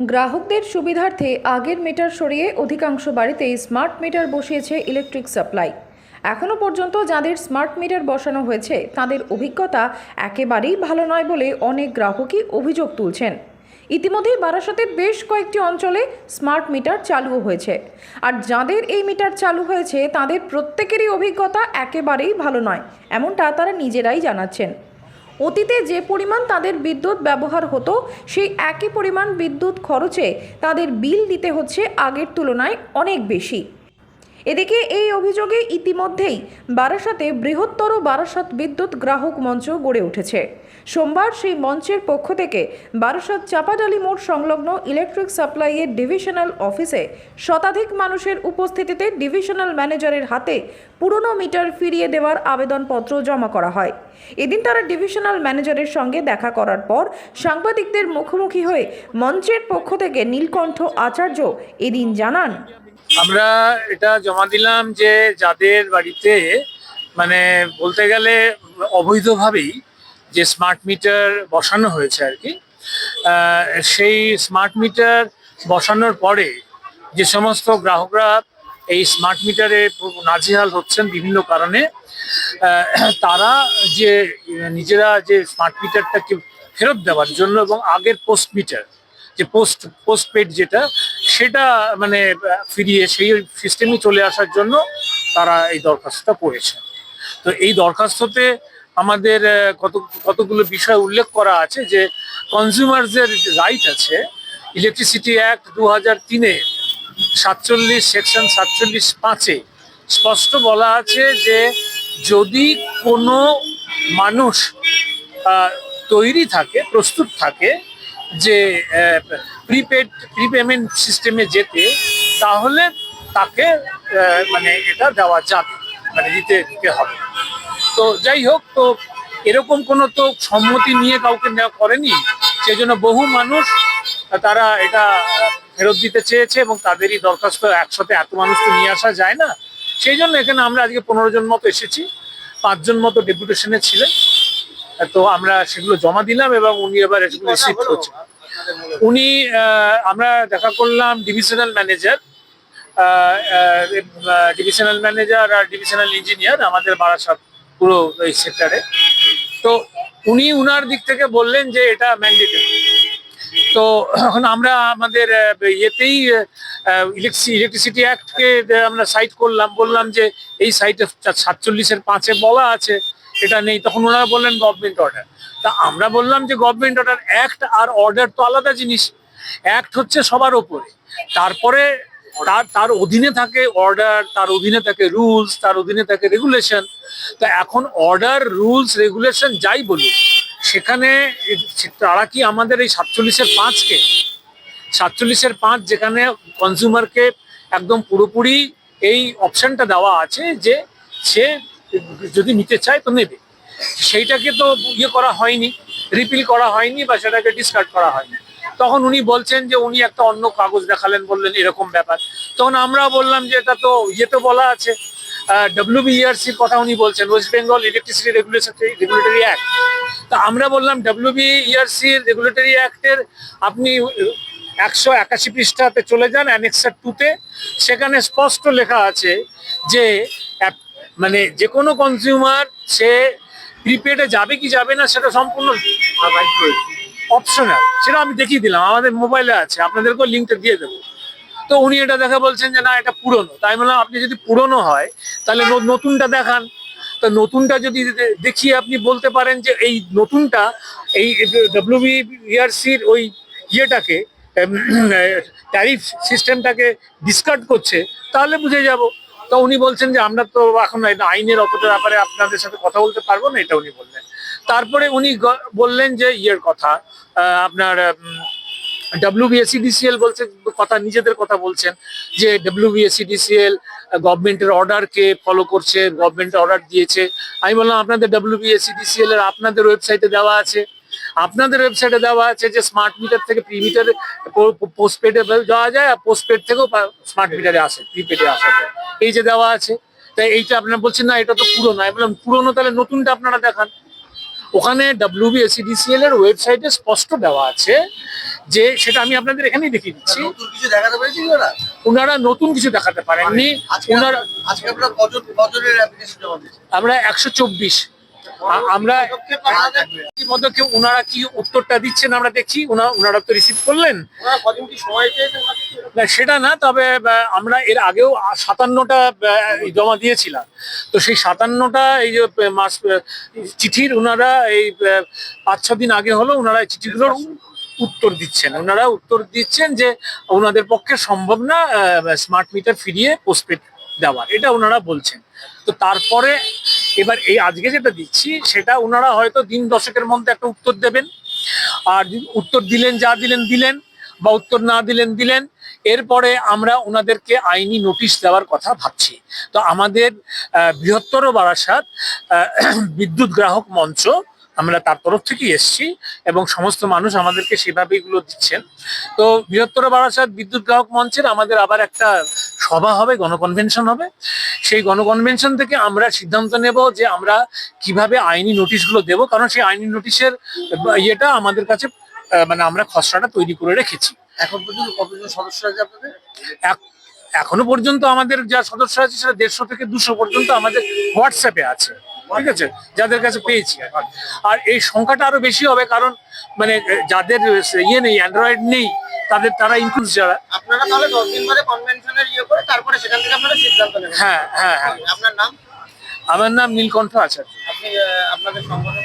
গ্রাহকদের সুবিধার্থে আগের মিটার সরিয়ে অধিকাংশ বাড়িতেই স্মার্ট মিটার বসিয়েছে ইলেকট্রিক সাপ্লাই। এখনও পর্যন্ত যাদের স্মার্ট মিটার বসানো হয়েছে, তাদের অভিজ্ঞতা একেবারেই ভালো নয় বলে অনেক গ্রাহকই অভিযোগ তুলছেন। ইতিমধ্যেই বারাসাতের বেশ কয়েকটি অঞ্চলে স্মার্ট মিটার চালুও হয়েছে। আর যাদের এই মিটার চালু হয়েছে, তাদের প্রত্যেকেরই অভিজ্ঞতা একেবারেই ভালো নয়, এমনটা তারা নিজেরাই জানাচ্ছেন। অতীতে যে পরিমাণ তাদের বিদ্যুৎ ব্যবহার হতো, সেই একই পরিমাণ বিদ্যুৎ খরচে তাদের বিল দিতে হচ্ছে আগের তুলনায় অনেক বেশি। এদিকে এই অভিযোগে ইতিমধ্যেই বারাসাতে বৃহত্তর বারাসাত বিদ্যুৎ গ্রাহক মঞ্চ গড়ে উঠেছে। সোমবার সেই মঞ্চের পক্ষ থেকে বারাসাত চাপাডালি মোড় সংলগ্ন ইলেকট্রিক সাপ্লাইয়ের ডিভিশনাল অফিসে শতাধিক মানুষের উপস্থিতিতে ডিভিশনাল ম্যানেজারের হাতে পুরনো মিটার ফিরিয়ে দেওয়ার আবেদনপত্র জমা করা হয়। এদিন তারা ডিভিশনাল ম্যানেজারের সঙ্গে দেখা করার পর সাংবাদিকদের মুখোমুখি হয়ে মঞ্চের পক্ষ থেকে নীলকণ্ঠ আচার্য এদিন জানান। আমরা এটা জমা দিলাম যে যাদের বাড়িতে মানে বলতে গেলে অবৈধভাবেই যে স্মার্ট মিটার বসানো হয়েছে আর কি সেই স্মার্ট মিটার বসানোর পরে যে সমস্ত গ্রাহকরা এই স্মার্ট মিটারে নাজেহাল হচ্ছেন বিভিন্ন কারণে তারা যে নিজেরা যে স্মার্ট মিটারটাকে ফেরত দেওয়ার জন্য এবং আগের পোস্ট মিটার যে পোস্ট পোস্ট পেড যেটা, সেটা মানে ফিরিয়ে সেই সিস্টেমে চলে আসার জন্য তারা এই দরখাস্তটা করেছে। তো এই দরখাস্ততে আমাদের কত, কতগুলো বিষয় উল্লেখ করা আছে যে কনজিউমারদের রাইট আছে ইলেকট্রিসিটি অ্যাক্ট দু হাজার তিনে সাতচল্লিশ সেকশন সাতচল্লিশ পাঁচে স্পষ্ট বলা আছে যে যদি কোনো মানুষ তৈরি থাকে, প্রস্তুত থাকে যে প্রিপেড প্রিপেমেন্ট সিস্টেমে যেতে, তাহলে তাকে মানে এটা দেওয়া যাবে মানে দিতে দিতে হবে। তো যাই হোক তো এরকম কোনো তো সম্মতি নিয়ে কাউকে নেওয়া করেনি। সেই জন্য বহু মানুষ তারা এটা ফেরত দিতে চেয়েছে এবং তাদেরই দরখাস্ত একসাথে এত মানুষ তো নিয়ে আসা যায় না। সেই জন্য এখানে আমরা আজকে পনেরো জন মতো এসেছি পাঁচজন মতো ডেপুটেশনে ছিলেন। তো আমরা সেগুলো জমা দিলাম এবং উনি এবার এগুলো রিসিভ করছেন। উনি আমরা দেখা করলাম ডিভিশনাল ম্যানেজার ডিভিশনাল ম্যানেজার আর ডিভিশনাল ইঞ্জিনিয়ার আমাদের বারাসাত। পুরো এই সেক্টরে তো উনি উনার দিক থেকে বললেন যে এটা ম্যান্ডেটরি তো এখন আমরা আমাদের ইয়েতেই ইলেকট্রিসিটি অ্যাক্টকে আমরা সাইট করলাম, বললাম যে এই সাইটে সাতচল্লিশের পাঁচে বলা আছে, এটা নেই। তখন ওনারা বললেন গভর্নমেন্ট অর্ডার তা আমরা বললাম যে গভর্নমেন্ট অর্ডার অ্যাক্ট আর অর্ডার তো আলাদা জিনিস। অ্যাক্ট হচ্ছে সবার ওপরে। তারপরে তার তার অধীনে থাকে অর্ডার তার অধীনে থাকে রুলস তার অধীনে থাকে রেগুলেশন তো এখন অর্ডার রুলস রেগুলেশন যাই বলুক, সেখানে তারা কি আমাদের এই সাতচল্লিশের পাঁচকে? সাতচল্লিশের পাঁচ যেখানে কনজিউমারকে একদম পুরোপুরি এই অপশনটা দেওয়া আছে যে সে যদি নিতে চায় তো নেবে। সেইটাকে তো ইয়ে করা হয়নি রিপিল করা হয়নি বা সেটাকে ডিসকার্ড করা হয়নি। তখন উনি বলছেন যে উনি একটা অন্য কাগজ দেখালেন, বললেন এরকম ব্যাপার। তখন আমরা বললাম যে এটা তো ইয়ে তো বলা আছে। ডব্লিউবিইআরসির কথা উনি বলছেন West Bengal electricity regulation regulatory act তা আমরা বললাম ডাব্লিউবিইআরসির রেগুলেটরি অ্যাক্টের আপনি একশো একাশি পৃষ্ঠাতে চলে যান অ্যানেক্সার টুতে সেখানে স্পষ্ট লেখা আছে যে মানে যে কোনো কনজিউমার সে প্রিপেডে যাবে কি যাবে না, সেটা সম্পূর্ণ অপশনাল সেটা আমি দেখিয়ে দিলাম, আমাদের মোবাইলে আছে, আপনাদেরকেও লিঙ্কটা দিয়ে দেবো। তো উনি এটা দেখা বলছেন যে, না, এটা পুরনো। তাই বললাম, আপনি যদি পুরনো হয়, তাহলে নতুনটা দেখান। তো নতুনটা যদি দেখিয়ে আপনি বলতে পারেন যে, এই নতুনটা, এই ডব্লিউবিআরসির ওই ইয়েটাকে ট্যারিফ সিস্টেমটাকে ডিসকার্ড করছে, তাহলে বুঝে যাব। তো উনি বলছেন যে আমরা তো এখন আইনের অতটা ব্যাপারে আপনাদের সাথে কথা বলতে পারব না, এটা উনি বললেন। তারপরে উনি বললেন যে ইয়ের কথা আপনার ডাব্লিউবিএসিডিসিএল বলছে, কথা, নিজেদের কথা বলছেন যে ডাব্লিউবিএসিডিসিএল গভর্নমেন্টের অর্ডারকে ফলো করছে, গভর্নমেন্ট অর্ডার দিয়েছে। আমি বললাম, আপনাদের ডাব্লিউবিএসিডিসিএল এর আপনাদের ওয়েবসাইটে দেওয়া আছে। আপনাদের ওয়েবসাইটে দেওয়া আছে যে স্মার্ট মিটার থেকে প্রি মিটারে পোস্টপেডে যাওয়া যায় আর পোস্টপেড থেকেও স্মার্ট মিটারে আসে প্রিপেডে আসা। এই যে দেওয়া আছে তাই এইটা আপনারা বলছেন না এটা তো পুরনো। আমি বললাম পুরনো তাহলে নতুনটা আপনারা দেখান। ওখানে ডাব্লিউবিএসিডিসিএল এর ওয়েবসাইটে স্পষ্ট দেওয়া আছে যে সেটা আমি আপনাদের এখানেই দেখিয়ে দিচ্ছি। নতুন কিছু দেখাতে পেরেছি ওনারা নতুন কিছু দেখাতে পারেননি। আজকে ওনারা আমরা একশো চব্বিশ আমরা কি পদক্ষেপ ওনারা কি উত্তরটা দিচ্ছেন আমরা দেখছি ওনারা তো রিসিভ করলেন। না সেটা না তবে আমরা এর আগেও সাতান্নটা জমা দিয়েছিলাম। তো সেই সাতান্নটা এই যে মাস চিঠির ওনারা এই পাঁচ ছ দিন আগে হলো ওনারা চিঠিগুলোর উত্তর দিচ্ছেন। ওনারা উত্তর দিচ্ছেন যে ওনাদের পক্ষে সম্ভব না স্মার্ট মিটার ফিরিয়ে পোস্টপেড দেওয়ার, এটা ওনারা বলছেন। তো তারপরে এবার এই আজকে যেটা দিচ্ছি, সেটা ওনারা হয়তো দিন দশকের মধ্যে একটা উত্তর দেবেন। আর উত্তর দিলেন, যা দিলেন দিলেন, বা উত্তর না দিলেন দিলেন, এরপরে আমরা ওনাদেরকে আইনি নোটিশ দেওয়ার কথা ভাবছি। তো আমাদের বৃহত্তর বারাসাত বিদ্যুৎ গ্রাহক মঞ্চ, আমরা তার তরফ থেকেই এসছি এবং সমস্ত মানুষ আমাদেরকে সেভাবে এগুলো দিচ্ছেন। তো বৃহত্তর বারাসাত বিদ্যুৎ গ্রাহক মঞ্চের আমাদের আবার একটা সভা হবে গণকনভেনশন হবে। সেই গণকনভেনশন থেকে আমরা সিদ্ধান্ত নেব যে আমরা কীভাবে আইনি নোটিশগুলো দেব কারণ সেই আইনি নোটিশের ইয়েটা আমাদের কাছে মানে আমরা খসড়াটা তৈরি করে রেখেছি। এখন পর্যন্ত কতজন সদস্য আছে আপনাদের? এখনও পর্যন্ত আমাদের যা সদস্য আছে সেটা দেড়শো থেকে দুশো পর্যন্ত আমাদের হোয়াটসঅ্যাপে আছে ঠিক আছে? যাদের কাছে পেয়েছি আর আর এই সংখ্যাটা আরও বেশি হবে কারণ মানে যাদের ইয়ে নেই অ্যান্ড্রয়েড নেই তাদের তারা ইনক্লুড যারা। আপনারা তাহলে দশ দিন ধরে কনভেনশনের ইয়ে করে তারপরে সেখান থেকে আপনারা সিদ্ধান্ত নেবেন। হ্যাঁ হ্যাঁ হ্যাঁ। আপনার নাম? আমার নাম নীলকণ্ঠ আচার্য। আপনি আপনাদের সংগঠন?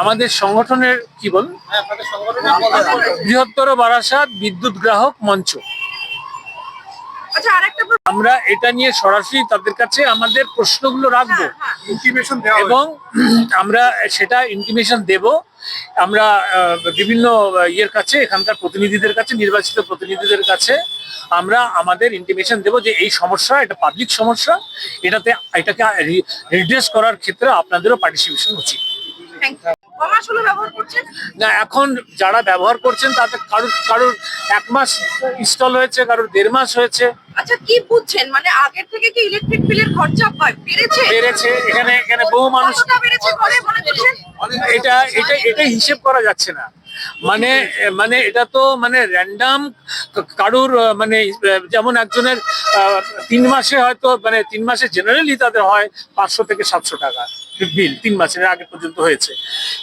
আমাদের সংগঠনের কি বল হ্যাঁ আপনাদের সংগঠনের পদে বৃহত্তর বারাসাত বিদ্যুৎ গ্রাহক মঞ্চ। আচ্ছা আরেকটা প্রশ্ন। আমরা এটা নিয়ে সরাসরি তাদের কাছে আমাদের প্রশ্নগুলো রাখব। ইন্টিমেশন এবং আমরা সেটা ইন্টিমেশন দেব। আমরা বিভিন্ন ইয়ের কাছে, এখানকার প্রতিনিধিদের কাছে, নির্বাচিত প্রতিনিধিদের কাছে আমরা আমাদের ইন্টিমেশন দেব যে এই সমস্যা, এটা পাবলিক সমস্যা, এটাতে, এটাকে রিড্রেস করার ক্ষেত্রে আপনাদেরও পার্টিসিপেশন উচিত। না এখন যারা ব্যবহার করছেন তাতে কারোর কারোর এক মাস ইনস্টল হয়েছে কারোর দেড় মাস হয়েছে। আচ্ছা কি বুঝছেন? মানে আগের থেকে কি ইলেকট্রিক বিলের খরচা বেড়েছে? বেড়েছে এখানে এখানে বহু মানুষ মনে এটা এটা এটা হিসেব করা যাচ্ছে না। মানে মানে এটা তো মানে র্যান্ডাম কারুর মানে যেমন একজনের তিন মাসে হয়তো মানে তিন মাসে জেনারেলি তাদের হয় পাঁচশো থেকে সাতশো টাকা। বিল তিন মাসের আগে পর্যন্ত হয়েছে।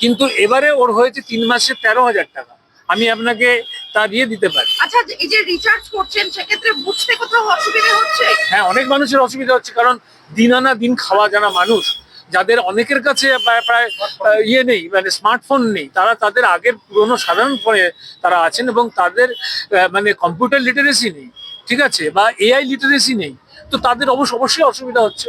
কিন্তু এবারে ওর হয়েছে তিন মাসে তেরো হাজার টাকা। আমি আপনাকে তা দিয়ে দিতে পারি। আচ্ছা এই যে রিচার্জ করছেন সেক্ষেত্রে বুঝতে কোথাও অসুবিধা হচ্ছে? হ্যাঁ অনেক মানুষের অসুবিধা হচ্ছে কারণ দিন আনা দিন খাওয়া জানা মানুষ যাদের অনেকের কাছে প্রায় প্রায় ইয়ে নেই মানে স্মার্টফোন নেই তারা তাদের আগের পুরনো সাধারণ ফোনে তারা আছেন এবং তাদের মানে কম্পিউটার লিটারেসি নেই ঠিক আছে? বা এআই লিটারেসি নেই। তো তাদের অবশ্য অবশ্যই অসুবিধা হচ্ছে।